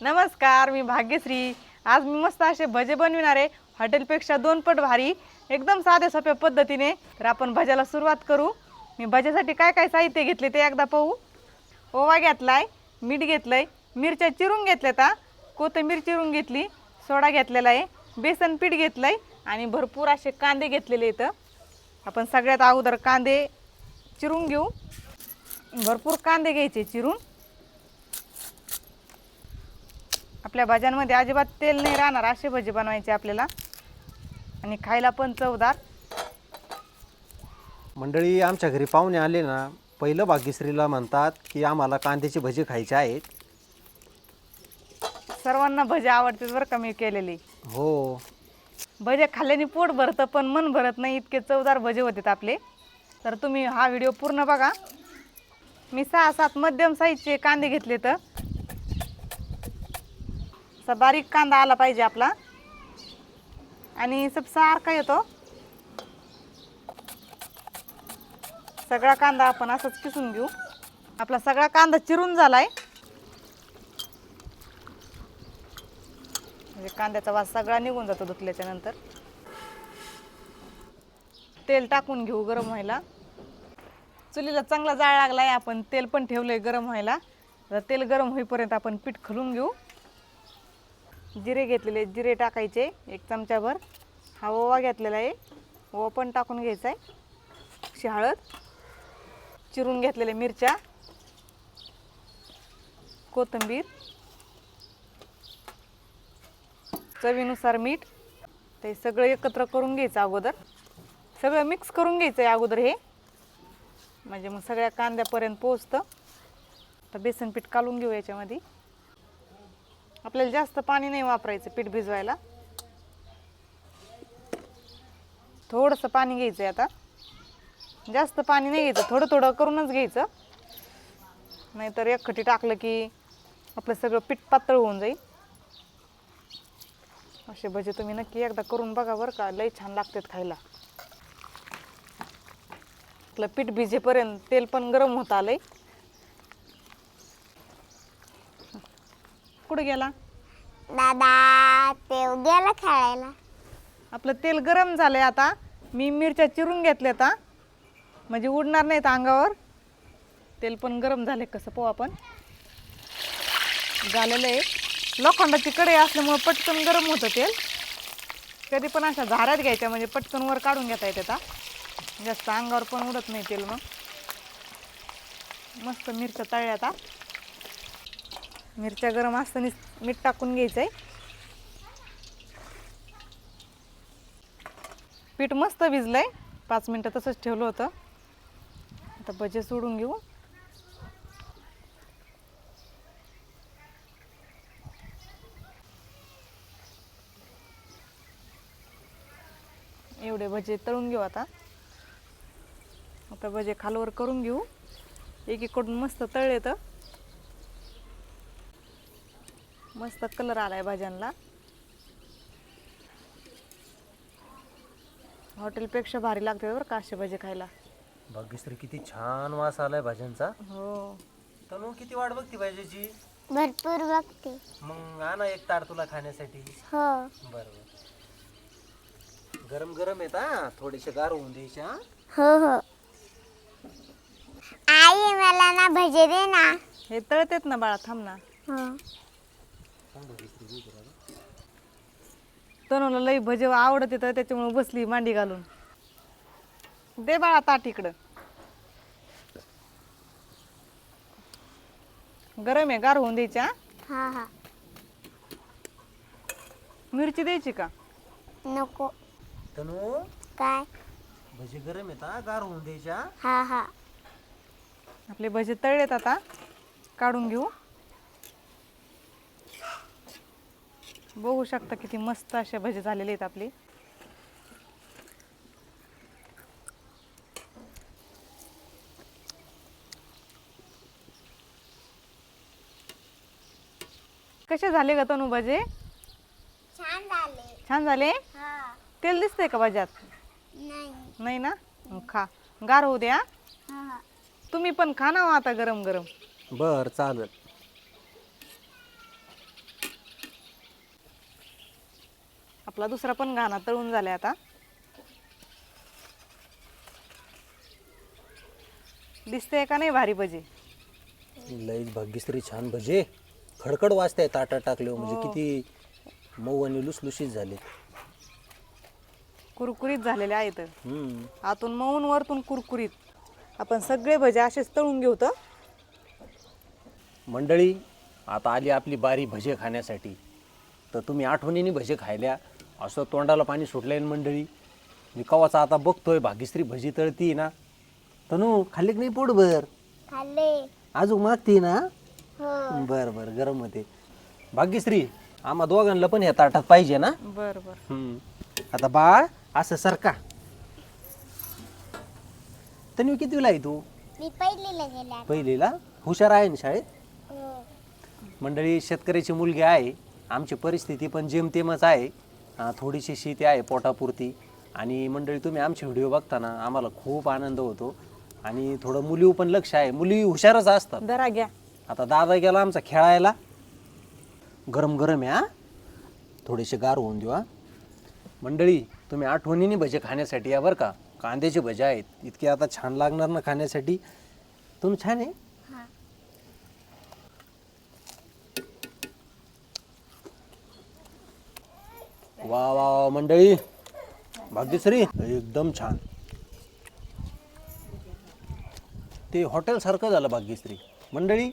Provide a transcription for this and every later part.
नमस्कार मी भाग्यश्री. आज मी मस्त असे भजे बनविणार आहे. हॉटेलपेक्षा दोन पट भारी एकदम साध्या सोप्या पद्धतीने. तर आपण भज्याला सुरुवात करू. मी भज्यासाठी काय काय साहित्य घेतले ते एकदा पाहू. ओवा घेतलाय मीठ घेतलंय मिरच्या चिरून घेतल्या कोथिंबीर चिरून घेतली सोडा घेतलेला आहे बेसन पीठ घेतलंय आणि भरपूर असे कांदे घेतलेले इथं आपण सगळ्यात अगोदर कांदे चिरून घेऊ. भरपूर कांदे घ्यायचे चिरून. आपल्या भाज्यांमध्ये अजिबात तेल नाही राहणार असे भजी बनवायचे आपल्याला. आणि खायला पण चवदार मंडळी आमच्या घरी पाहुणे आले ना पहिलं भाग्यश्रीला म्हणतात की आम्हाला कांद्याची भजी खायची आहेत सर्वांना भजे आवडतात बरं का मी केलेली. हो. भजे खाल्ल्याने पोट भरतं पण मन भरत नाही इतके चवदार भजे होते आपले. तर तुम्ही हा व्हिडिओ पूर्ण बघा. मी सहा सात मध्यम साईजचे कांदे घेतले तर असा बारीक कांदा आला पाहिजे आपला. आणि सब सारखा येतो. सगळा कांदा आपण असंच किसून घेऊ. आपला सगळा कांदा चिरून झालाय. म्हणजे कांद्याचा वास सगळा निघून जातो धुतल्याच्या नंतर. तेल टाकून घेऊ गरम व्हायला. चुलीला चांगला जाळ लागलाय आपण तेल पण ठेवलंय गरम व्हायला. तेल गरम होईपर्यंत आपण पीठ खलून घेऊ. जिरे घेतलेले जिरे टाकायचे एक चमचाभर. हा ओवा घेतलेला आहे. ओवा पण टाकून घ्यायचा आहे. अशी हळद. चिरून घेतलेल्या मिरच्या. कोथिंबीर. चवीनुसार मीठ. ते सगळं एकत्र करून घ्यायचं अगोदर. सगळं मिक्स करून घ्यायचं आहे अगोदर हे. म्हणजे मग सगळ्या कांद्यापर्यंत पोचतं तर बेसन पीठ कालून घेऊ याच्यामध्ये. आपल्याला जास्त पाणी नाही वापरायचं पीठ भिजवायला. थोडंसं पाणी घ्यायचं आहे आता. जास्त पाणी नाही घ्यायचं थोडं थोडं करूनच घ्यायचं. नाहीतर एकखटी टाकलं की आपलं सगळं पीठ पातळ होऊन जाईल. असे भजे तुम्ही नक्की एकदा करून बघा बरं का लई छान लागतात खायला. आपलं पीठ भिजेपर्यंत तेल पण गरम होत आलंय. कुठं गेला? दादा ते गेला खेळायला. आपलं तेल गरम झालंय आता. मी मिरच्या चिरून घेतल्या आता म्हणजे उडणार नाहीत अंगावर. तेल पण गरम झाले कसं पाहू आपण. झालेलं आहे. लोखंडाची कढई असल्यामुळं पटकन गरम होतं तेल. कधी पण अशा झाऱ्यात घ्यायच्या म्हणजे पटकन वर काढून घेता येते आता. जास्त अंगावर पण उडत नाही तेल मग. मस्त मिरच्या तळल्या आता मिरच्या गरम असताना मीठ टाकून घ्यायचं आहे पीठ मस्त भिजलंय. पाच मिनटं तसंच ठेवलं होतं. आता भजे सोडून घेऊ. एवढे भजे तळून घेऊ आता. आता भजे खालवर करून घेऊ. एकीकडून मस्त तळले तर मस्त कलर आलाय भाज्यांना हॉटेलपेक्षा भारी लागते बरं का असे भजे खायला. भाग्यश्री किती छान वास आलाय भाज्यांचा हो. तनु किती वाट बघती भाज्याची भरपूर बघते. मग आणा एक ताट तुला खाण्यासाठी. हो. बरोबर गरम गरम येत हा? थोडेसे गार होऊन द्यायचे हा? हो हो. आई मला ना भजे दे ना. हे तळतेत ना बाळा थांब ना. हो. तनुला लई भजे आवडत येतं त्याच्यामुळे बसली मांडी घालून. दे बाळा ताट इकडं. गरम आहे गार होऊन द्यायची हा? हा हा. मिरची द्यायची का? नको. तनु? काय? भजी गरम येत हा? गार होऊन द्यायच्या हा? हा हा. आपले भजे तळलेत आता. काढून घेऊ. बघू शकता किती मस्त असे भजे झालेले आहेत आपले. कसे झाले ग तनू भजे? छान झाले. छान झाले? हा. तेल दिसतंय का भाज्यात? नाही. नाही ना? खा. गार होऊ द्या तुम्ही पण खा ना हो आता गरम गरम बर चालेल. आपला दुसरा पण घाणा तळून झालाय आता. दिसते का नाही भारी भजी? लईच भाग्यश्री छान भजे. खडखड वाजताय ताटात टाकले म्हणजे किती मऊ आणि लुसलुशीत झाले कुरकुरीत झालेले आहेत. हम्म. आतून मऊन वरतून कुरकुरीत. आपण सगळे भजे असेच तळून घेऊ तर. मंडळी आता आली आपली बारी भजे खाण्यासाठी. तर तुम्ही आठवणीने भजे खायल्या. असं तोंडाला पाणी सुटलंय ना मंडळी? मी कवाचा आता बघतोय भाग्यश्री भजी तळती ना. तनू खाल्ली की नाही पोटभर? खाल्ले. अजून मागती ना? हो. बर बर गरम होते. भाग्यश्री आम्हा दोघांना पण ह्या ताटात पाहिजे ना? बर बर. हम्म. आता बाळ असं सरका तन्वी कितवीला आहे तू? मी पहिलीला पहिलीला? हुशार आहे ना शाळेत? हो. मंडळी शेतकऱ्याची मुलगी आहे. आमची परिस्थिती पण जेमतेमच आहे. अं, थोडीशी शेती आहे पोटापुरती. आणि मंडळी तुम्ही आमचे व्हिडिओ बघताना आम्हाला खूप आनंद होतो. आणि थोडं मुलीवर पण लक्ष आहे. मुली हुशारच असतात. दरा घ्या. आता दादा गेला आमचा खेळायला. गरम गरम आहे हा. थोडेसे गार होऊन देऊ हा. मंडळी तुम्ही आठवणीने भजे खाण्यासाठी या बरं का. कांद्याचे भजे आहेत. इतके आता छान लागणार ना खाण्यासाठी. तुम्ही छान आहे. वा वा वा मंडळी. भाग्यश्री एकदम छान. ते हॉटेलसारखं झालं भाग्यश्री. मंडळी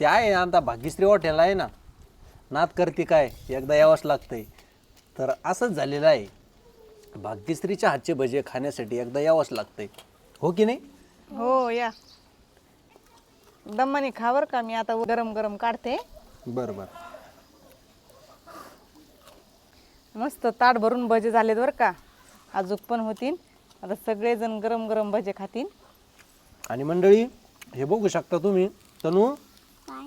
ते आहे ना आता भाग्यश्री हॉटेल आहे ना नात करते काय? एकदा यावंच लागतंय. तर असंच झालेलं आहे. भाग्यश्रीच्या हातचे भजे खाण्यासाठी एकदा यावंच लागतंय. हो की नाही? हो या. दमाने खावर का मी आता गरम गरम काढते. बरं बरं. मस्त ताट भरून भजे झालेत बरं का. अजूक पण होतील आता सगळेजण गरम गरम भजे खातील आणि मंडळी हे बघू शकता तुम्ही तनू? काय?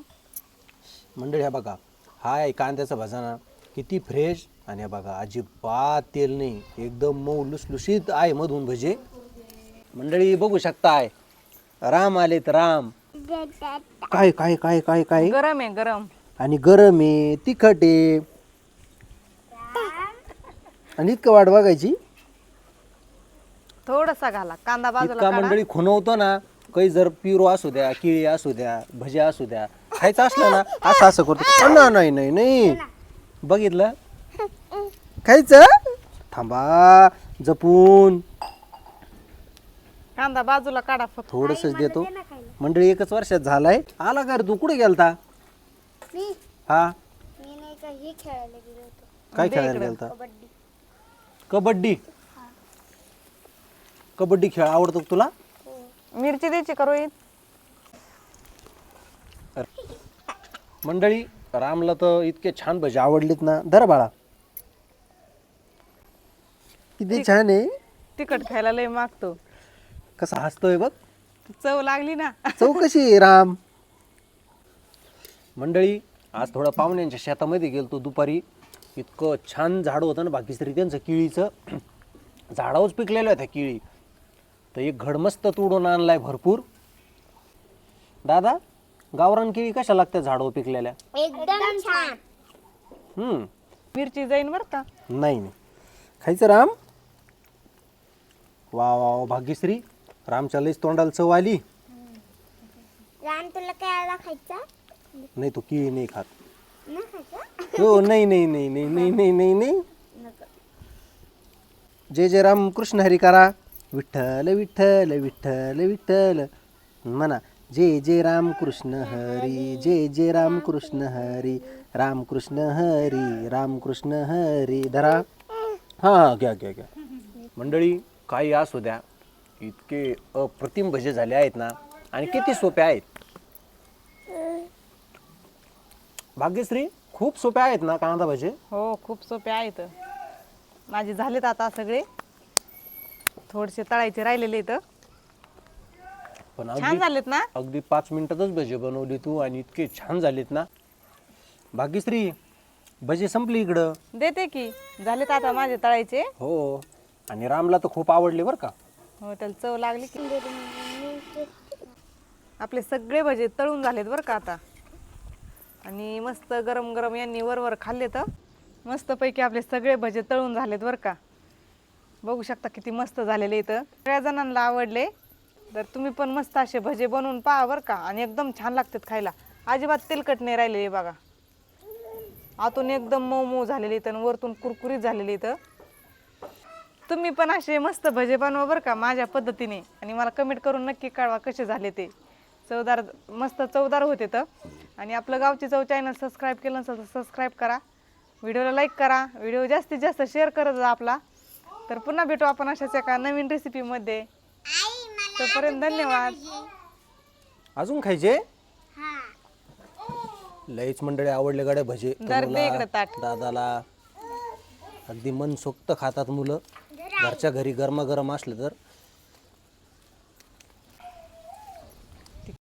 मंडळी हा बघा. हा आहे कांद्याचा भजाना. किती फ्रेश आणि हा बघा अजिबात तेल नाही. एकदम मऊ लुसलुशीत आहे मधून भजे. मंडळी बघू शकताय राम आलेत राम. काय काय काय काय काय? गरम आहे गरम. आणि गरम आहे तिखट आहे. आणि इतकं वाट बघायची? थोडासा घाला. कांदा बाजूला इतका काढा. मंडळी खुणवतो ना काही जर पिरो असू द्या किळी असू द्या भजे असू द्या खायचं असलं ना असं असं करतो. अण्णा, नाही नाही नाही. बघितलं? खायचं? थांबा जपून. कांदा बाजूला काढा फक्त. थोडसच देतो. मंडळी एकच वर्षात झालाय. आला का रे तू कुठे गेलता? मी? हा? मी नाही का हे खेळायला गेलो होतो. काय खेळायला. गेलता? कबड्डी. कबड्डी. कबड्डी खेळ आवडतो का तुला? मिरची द्यायची का रोहित? मंडळी रामला तर इतके छान भजे आवडलीत ना. धर बाळा. किती छान आहे. तिखट खायला लय मागतो. कसा हसतोय बघ. चव लागली ना. चौकशी आहे राम? मंडळी आज थोडं पाहुण्यांच्या शेतामध्ये गेलतो दुपारी. इतकं छान झाड होतं ना बाकीश्री त्यांचं केळीचं. झाडावरच पिकलेलं होत्या केळी. तर एक घड मस्त तोडून आणलाय भरपूर. दादा गावरान केळी कशा लागतात झाडावर पिकलेल्या? एकदम छान. हम्म. मिरची जाईन बरं का? नाही नाही. खायचं राम? वा वा वा भाग्यश्री. रामच्या लईच तोंडाला चव आली. राम तुला काय आला खायचा? नाही तो केळी नाही खात. न खायचा? हो नाही नाही नाही नाही नाही नाही नाही नाही. नको जय जय राम कृष्ण हरी करा. विठ्ठल विठ्ठल विठ्ठल विठ्ठल. म्हणा. जय जय राम कृष्ण हरी. जय जय राम कृष्ण हरी. राम कृष्ण हरी राम कृष्ण हरी. धरा. हां घ्या घ्या घ्या. मंडळी काही असू द्या. इतके अप्रतिम भजे झाले आहेत ना. आणि किती सोपे आहेत. भाग्यश्री खूप सोपे आहेत ना कांदा भजे? हो खूप सोपे आहेत. माझे झालेत आता सगळे. थोडेसे तळायचे राहिलेले इथं. पण छान अगदी झालेत ना? अगदी पाच मिनिटातच भजे बनवली तू आणि इतके छान झालेत ना. भाग्यश्री भजे संपली इकडं. देते की. झालेत आता माझे तळायचे. हो आणि रामला तर खूप आवडले बरं का. हो त्याला चव लागली की आपले सगळे भजे तळून झालेत बरं का आता. आणि मस्त गरम गरम यांनी वरवर खाल्ले तर मस्तपैकी आपले सगळे भजे तळून झालेत बरं का. बघू शकता किती मस्त झालेले इथं. सगळ्या जणांना आवडले तर तुम्ही पण मस्त असे भजे बनवून पहा बरं का आणि एकदम छान लागतात खायला. अजिबात तेलकट नाही राहिलेले बघा. आतून एकदम मऊ मऊ झालेले इथं आणि वरतून कुरकुरीत झालेले इथं. तुम्ही पण असे मस्त भजे बनवा बरं का माझ्या पद्धतीने. आणि मला कमेंट करून नक्की कळवा कसे झाले ते. चवदार मस्त चवदार होते तर. आणि आपलं गावची चव चॅनल सबस्क्राईब केलं नसेल तर सबस्क्राईब करा. व्हिडिओला लाईक करा. व्हिडिओ जास्तीत जास्त शेअर करत जा आपला. तर पुन्हा भेटू आपण अशाच एका नवीन रेसिपीमध्ये आई मला तोपर्यंत धन्यवाद. अजून खायचे? हा. लईच मंडळी आवडले गाड्या भजे. दर दे इकडं ताट. तनूला, दादाला. अगदी मनसोक्त खातात मुलं. घरच्या घरी गरमागरम असलं तर.